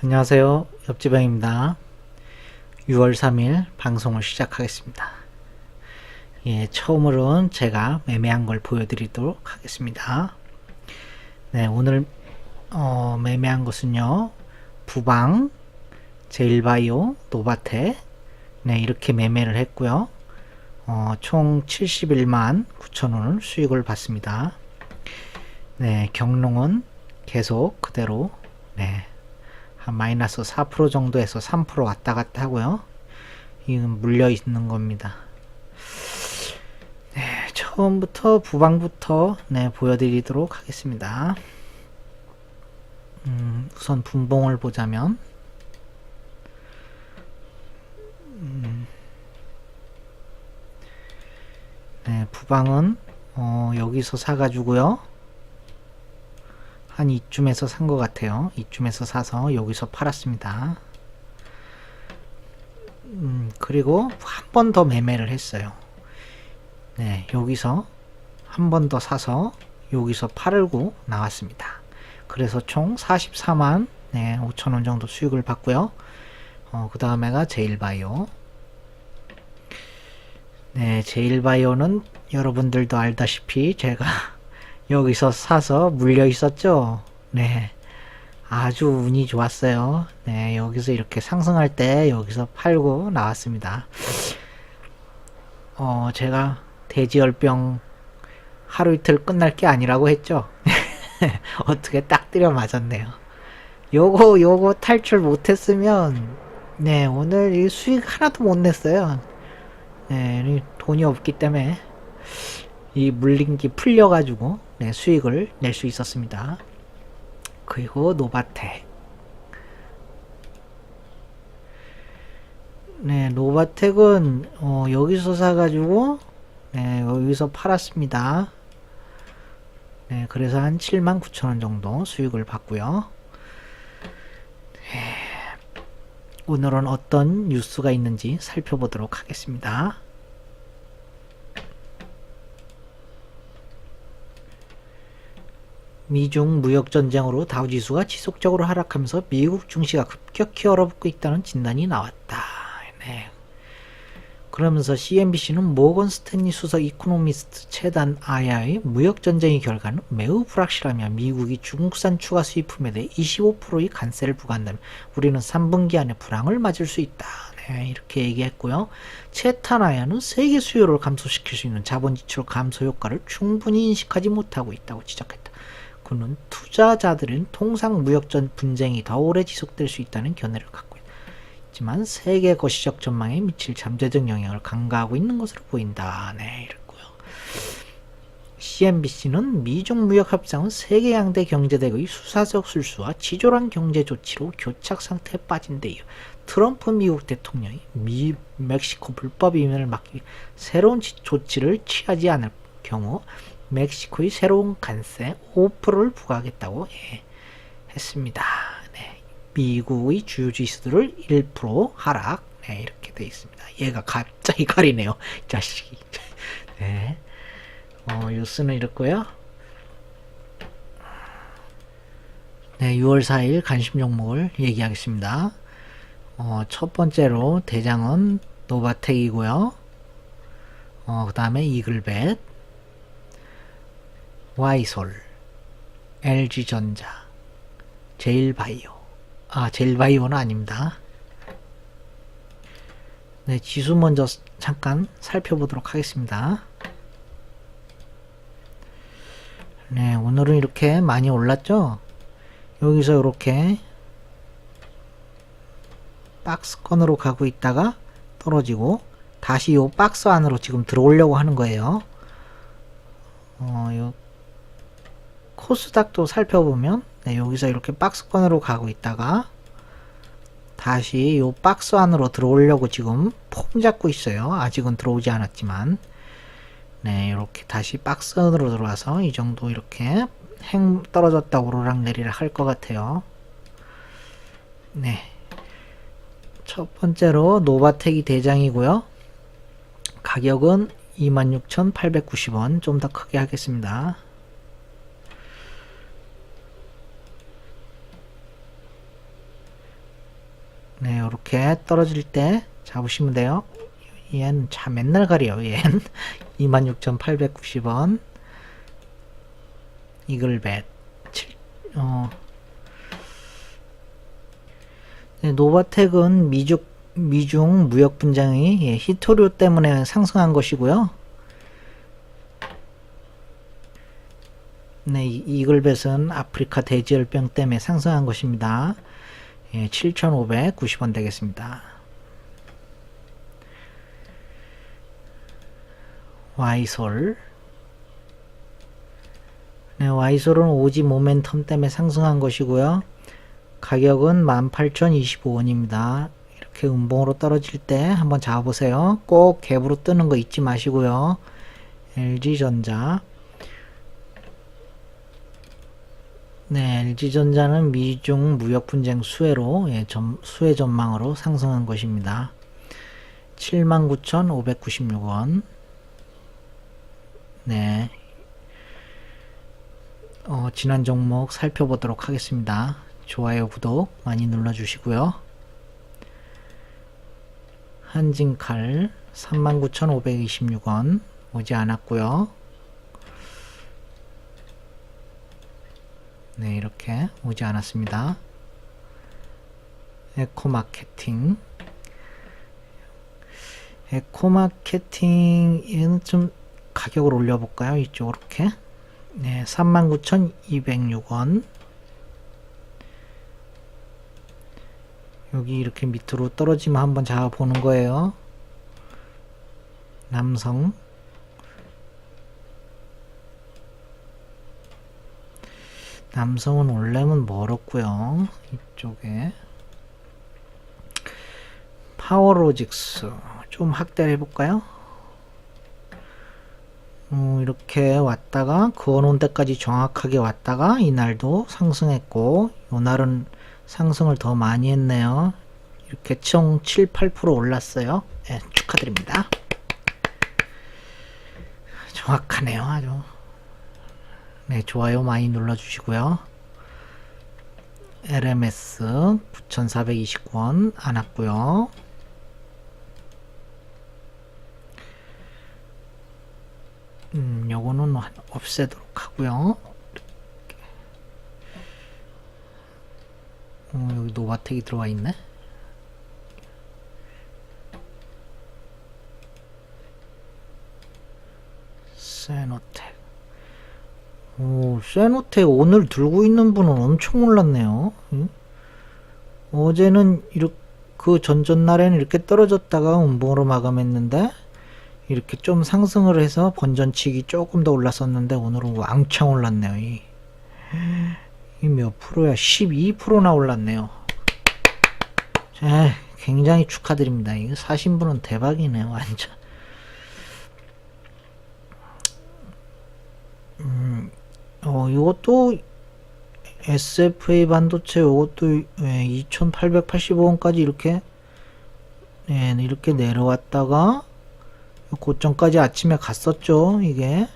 안녕하세요. 옆지방입니다. 6월 3일 방송을 시작하겠습니다. 예, 처음으로는 제가 매매한 걸 보여드리도록 하겠습니다. 네, 오늘 어, 매매한 것은요. 부방, 제일바이오, 노바테 네, 이렇게 매매를 했고요. 어, 총 71만 9천 원을 수익을 봤습니다. 네, 경롱은 계속 그대로 네, 한 마이너스 4% 정도에서 3% 왔다 갔다 하고요. 이건 물려 있는 겁니다. 네, 처음부터 부방부터 네, 보여드리도록 하겠습니다. 음, 우선 분봉을 보자면 음, 네, 부방은 어, 여기서 사가지고요. 한 이쯤에서 산 것 같아요. 이쯤에서 사서 여기서 팔았습니다. 음, 그리고 한 번 더 매매를 했어요. 네, 여기서 한 번 더 사서 여기서 팔고 나왔습니다. 그래서 총 44만 네, 5천원 정도 수익을 받고요. 어, 그 다음에가 제일바이오. 네, 제일바이오는 여러분들도 알다시피 제가 여기서 사서 물려 있었죠. 네. 아주 운이 좋았어요. 네, 여기서 이렇게 상승할 때 여기서 팔고 나왔습니다. 어, 제가 돼지열병 하루 이틀 끝날 게 아니라고 했죠. 어떻게 딱 때려 맞았네요. 요거, 요거 탈출 못했으면, 네, 오늘 이 수익 하나도 못 냈어요. 네, 이 돈이 없기 때문에. 이 물린기 풀려가지고 네, 수익을 낼 수 있었습니다. 그리고 노바텍 네, 노바텍은 어, 여기서 사가지고 네, 여기서 팔았습니다. 네, 그래서 한 79,000원 정도 수익을 받고요. 네, 오늘은 어떤 뉴스가 있는지 살펴보도록 하겠습니다. 미중 무역 전쟁으로 다우 지수가 지속적으로 하락하면서 미국 증시가 급격히 얼어붙고 있다는 진단이 나왔다. 네. 그러면서 CNBC는 모건 스탠리 수석 이코노미스트 재단 아야의 무역 전쟁의 결과는 매우 불확실하며 미국이 중국산 추가 수입품에 대해 25%의 관세를 부과한다면 우리는 3분기 안에 불황을 맞을 수 있다. 네, 이렇게 얘기했고요. 채탄아야는 세계 수요를 감소시킬 수 있는 자본 지출 감소 효과를 충분히 인식하지 못하고 있다고 지적했다. 그는 투자자들은 통상 무역전 분쟁이 더 오래 지속될 수 있다는 견해를 갖고 있지만 세계 거시적 전망에 미칠 잠재적 영향을 간과하고 있는 것으로 보인다. 네, 이랬고요. CNBC는 미중 무역 협상은 세계 양대 경제대국의 수사적 술수와 치졸한 경제 조치로 교착 상태에 빠진 데 이어 트럼프 미국 대통령이 미 멕시코 불법 이민을 막기 새로운 지- 조치를 취하지 않을 경우 멕시코의 새로운 관세 5%를 부과하겠다고 예, 했습니다. 네, 미국의 주요 지수들을 1% 하락 네, 이렇게 돼 있습니다. 얘가 갑자기 가리네요. 이 자식이. 네. 어, 뉴스는 이렇고요. 네, 6월 4일 관심 종목을 얘기하겠습니다. 어, 첫 번째로 대장은 노바텍이고요. 어, 그 다음에 이글벳, 와이솔, LG전자, 제일바이오. 아, 제일바이오는 아닙니다. 네, 지수 먼저 스- 잠깐 살펴보도록 하겠습니다. 네, 오늘은 이렇게 많이 올랐죠? 여기서 이렇게 박스권으로 가고 있다가 떨어지고 다시 요 박스 안으로 지금 들어오려고 하는 거예요. 어, 요 코스닥도 살펴보면 네, 여기서 이렇게 박스권으로 가고 있다가 다시 요 박스 안으로 들어오려고 지금 폼 잡고 있어요. 아직은 들어오지 않았지만 네 이렇게 다시 박스 안으로 들어와서 이 정도 이렇게 행 떨어졌다 오르락 내리락 할 것 같아요. 네. 첫 번째로 노바텍이 대장이고요. 가격은 26,890원 좀 더 크게 하겠습니다. 이렇게 떨어질 때 잡으시면 돼요. 얘는 참 맨날 가려, 얘는. 26,890원. 이글벳. 7, 어. 네, 노바텍은 미중, 미중 무역 분쟁이 예, 히토류 때문에 상승한 것이고요. 네, 이- 이글벳은 아프리카 돼지열병 때문에 상승한 것입니다. 예, 7,590원 되겠습니다. 와이솔. 네, 와이솔은 오지 모멘텀 때문에 상승한 것이고요. 가격은 18,025원입니다. 이렇게 음봉으로 떨어질 때 한번 잡아보세요. 꼭 갭으로 뜨는 거 잊지 마시고요. LG전자. 네, LG전자는 미중 무역 분쟁 수혜로 예, 점, 수혜 전망으로 상승한 것입니다. 79,596원. 네. 어, 지난 종목 살펴보도록 하겠습니다. 좋아요, 구독 많이 눌러주시고요. 한진칼 39,526원 오지 않았고요. 네, 이렇게 오지 않았습니다. 에코 마케팅. 에코 마케팅은 좀 가격을 올려볼까요? 이쪽으로 이렇게. 네, 39,206원. 여기 이렇게 밑으로 떨어지면 한번 잡아보는 거예요. 남성. 남성은 원래는 멀었고요. 이쪽에 파워로직스 좀 확대를 해볼까요? 음, 이렇게 왔다가 그어놓은 데까지 정확하게 왔다가 이날도 상승했고 이날은 상승을 더 많이 했네요. 이렇게 총 7, 8% 올랐어요. 예, 축하드립니다. 정확하네요, 아주. 네, 좋아요 많이 눌러주시고요. LMS 9,429원 안 왔고요. 음, 요거는 한- 없애도록 하고요. 어, 여기 노바텍이 들어와 있네. 세노텍. 오, 세노텍 오늘 들고 있는 분은 엄청 올랐네요. 응? 어제는 이렇게 그 전전날에는 이렇게 떨어졌다가 음봉으로 마감했는데 이렇게 좀 상승을 해서 번전치기 조금 더 올랐었는데 오늘은 왕창 올랐네요. 이, 이 몇 프로야? 12%나 올랐네요. 자, 굉장히 축하드립니다. 이거 사신 분은 대박이네요, 완전. 어, 이것도 SFA 반도체 이것도 2,885원까지 이렇게 예, 이렇게 내려왔다가 고점까지 아침에 갔었죠, 이게.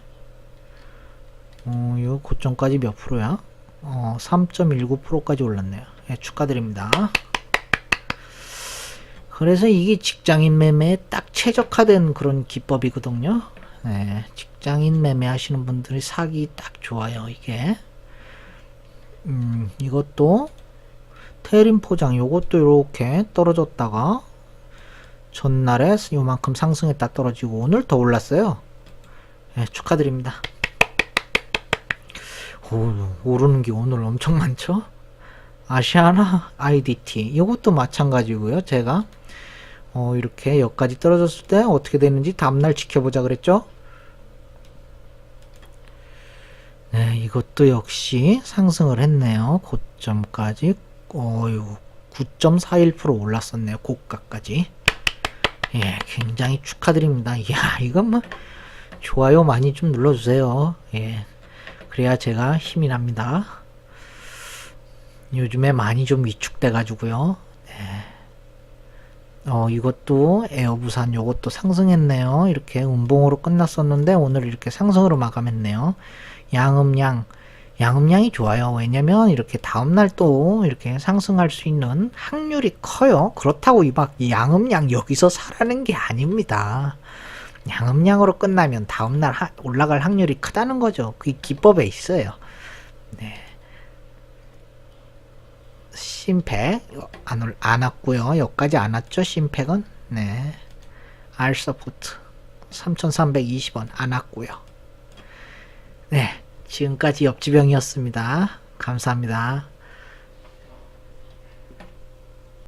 어, 이 고점까지 몇 프로야? 어, 3.19%까지 올랐네요. 예, 축하드립니다. 그래서 이게 직장인 매매에 딱 최적화된 그런 기법이거든요. 네, 직장인 매매 하시는 분들이 사기 딱 좋아요, 이게. 음, 이것도 테린 포장 요것도 이렇게 떨어졌다가 전날에 요만큼 상승했다 떨어지고 오늘 더 올랐어요. 예, 축하드립니다. 오, 오르는 게 오늘 엄청 많죠? 아시아나 IDT 이것도 마찬가지고요. 제가 어, 이렇게 여기까지 떨어졌을 때 어떻게 되는지 다음날 지켜보자 그랬죠? 네, 이것도 역시 상승을 했네요. 고점까지 어유 9.41% 올랐었네요. 고가까지. 예, 굉장히 축하드립니다. 이야, 이건 뭐 좋아요 많이 좀 눌러주세요. 예, 그래야 제가 힘이 납니다. 요즘에 많이 좀 위축돼가지고요. 네. 어, 이것도 에어부산 요것도 상승했네요. 이렇게 음봉으로 끝났었는데 오늘 이렇게 상승으로 마감했네요. 양음양 양음량이 좋아요. 왜냐면 이렇게 다음날 또 이렇게 상승할 수 있는 확률이 커요. 그렇다고 이막 양음량 여기서 사라는 게 아닙니다. 양음량으로 끝나면 다음날 하- 올라갈 확률이 크다는 거죠. 그게 기법에 있어요. 네. 심팩 안, 올- 안 왔고요. 여기까지 안 왔죠. 심팩은 네. R 서포트 3,320원 안 왔고요. 네. 지금까지 옆지병이었습니다. 감사합니다.